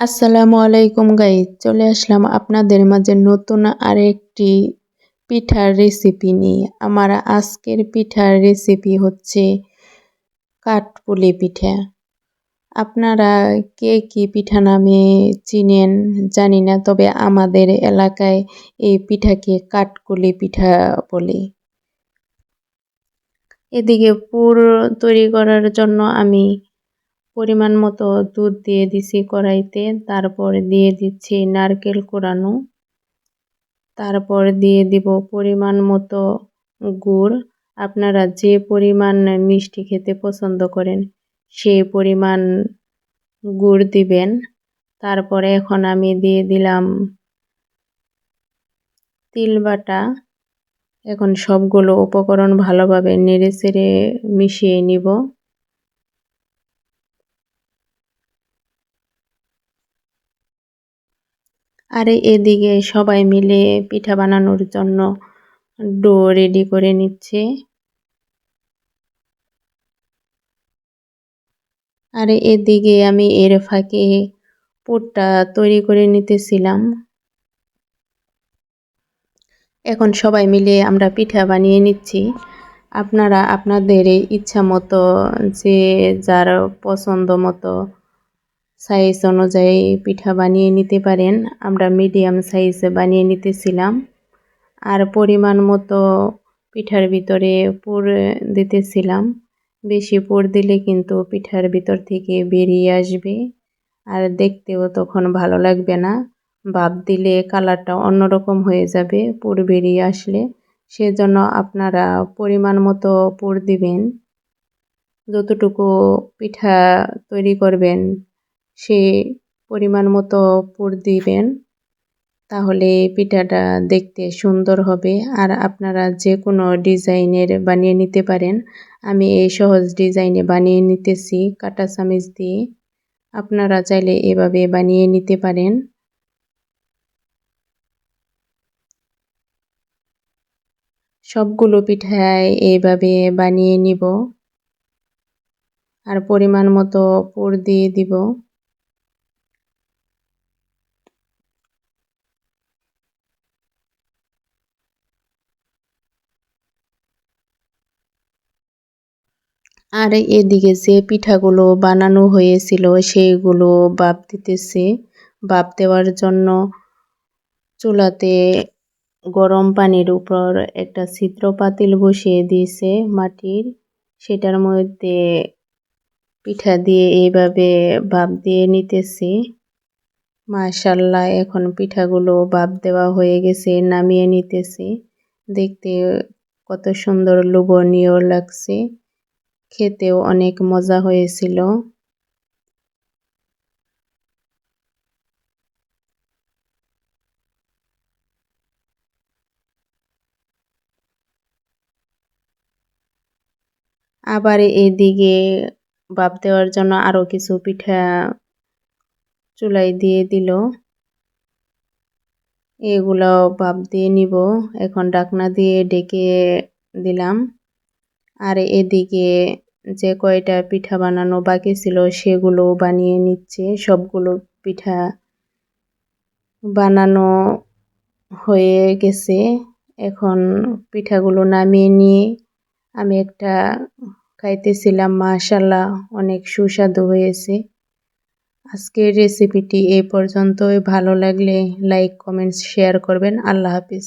আসসালামু আলাইকুম গাই চলে আসলাম আপনাদের মাঝে নতুন আরেকটি পিঠার রেসিপি নিয়ে। আমার আজকের পিঠার রেসিপি হচ্ছে কাঠপুলি পিঠা। আপনারা কে কি পিঠা নামে চিনেন জানি না, তবে আমাদের এলাকায় এই পিঠাকে কাঠকুলি পিঠা বলে। এদিকে পুর তৈরি করার জন্য আমি পরিমাণ মতো দুধ দিয়ে দিছি কড়াইতে। তারপর দিয়ে দিচ্ছি নারকেল কোরানো। তারপর দিয়ে দিব পরিমাণ মতো গুড়। আপনারা যে পরিমাণ মিষ্টি খেতে পছন্দ করেন সেই পরিমাণ গুড় দিবেন। তারপরে এখন আমি দিয়ে দিলাম তিল বাটা। এখন সবগুলো উপকরণ ভালোভাবে নেড়ে চেড়ে মিশিয়ে নিব। আর এদিকে সবাই মিলে পিঠা বানানোর জন্য ডো রেডি করে নিচ্ছে। আর এদিকে আমি এর ফাঁকে পুরটা তৈরি করে নিতেছিলাম। এখন সবাই মিলে আমরা পিঠা বানিয়ে নিচ্ছি। আপনারা আপনাদের ইচ্ছা মতো যে যার পছন্দ মতো সাইজ অনুযায়ী পিঠা বানিয়ে নিতে পারেন। আমরা মিডিয়াম সাইজে বানিয়ে নিতেছিলাম। আর পরিমাণ মতো পিঠার ভিতরে পুর দিতেছিলাম। বেশি পুর দিলে কিন্তু পিঠার ভিতর থেকে বেরিয়ে আসবে। আর দেখতেও তখন ভালো লাগবে না। ভাপ দিলে কালারটা অন্যরকম হয়ে যাবে, পুর বেরিয়ে আসলে। সেজন্য আপনারা পরিমাণ মতো পুর দিবেন। যতটুকু পিঠা তৈরি করবেন সে পরিমাণ মতো পুর দিবেন, তাহলে পিঠাটা দেখতে সুন্দর হবে। আর আপনারা যে কোনো ডিজাইনের বানিয়ে নিতে পারেন। আমি এই সহজ ডিজাইনে বানিয়ে নিতেছি কাটা চামিচ দিয়ে। আপনারা চাইলে এভাবে বানিয়ে নিতে পারেন। সবগুলো পিঠায় এইভাবে বানিয়ে নিব। আর পরিমাণ মতো পুর দিয়ে দিব। আর এদিকে যে পিঠাগুলো বানানো হয়েছিল সেইগুলো বাপ দিতেছে। বাপ দেওয়ার জন্য চুলাতে গরম পানির উপর একটা ছিদ্র পাতিল বসিয়ে দিয়েছে মাটির। সেটার মধ্যে পিঠা দিয়ে এইভাবে ভাপ দিয়ে নিতেছি। মাশাল্লাহ, এখন পিঠাগুলো ভাপ দেওয়া হয়ে গেছে, নামিয়ে নিতেছি। দেখতে কত সুন্দর, লোভনীয় লাগছে। খেতেও অনেক মজা হয়েছিল। আবার এদিকে ভাপ দেওয়ার জন্য আরও কিছু পিঠা চুলাই দিয়ে দিল। এগুলো ভাপ দিয়ে নিব। এখন ডাকনা দিয়ে ডেকে দিলাম। আর এদিকে যে কয়টা পিঠা বানানো বাকি ছিল সেগুলো বানিয়ে নিচ্ছে। সবগুলো পিঠা বানানো হয়ে গেছে। এখন পিঠাগুলো নামিয়ে নিয়ে আমি একটা খাইতেছিলাম মাশাল্লাহ অনেক সুস্বাদু হয়েছে। আজকের রেসিপিটি এই পর্যন্তই। ভালো লাগলে লাইক কমেন্টস শেয়ার করবেন। আল্লাহ হাফিজ।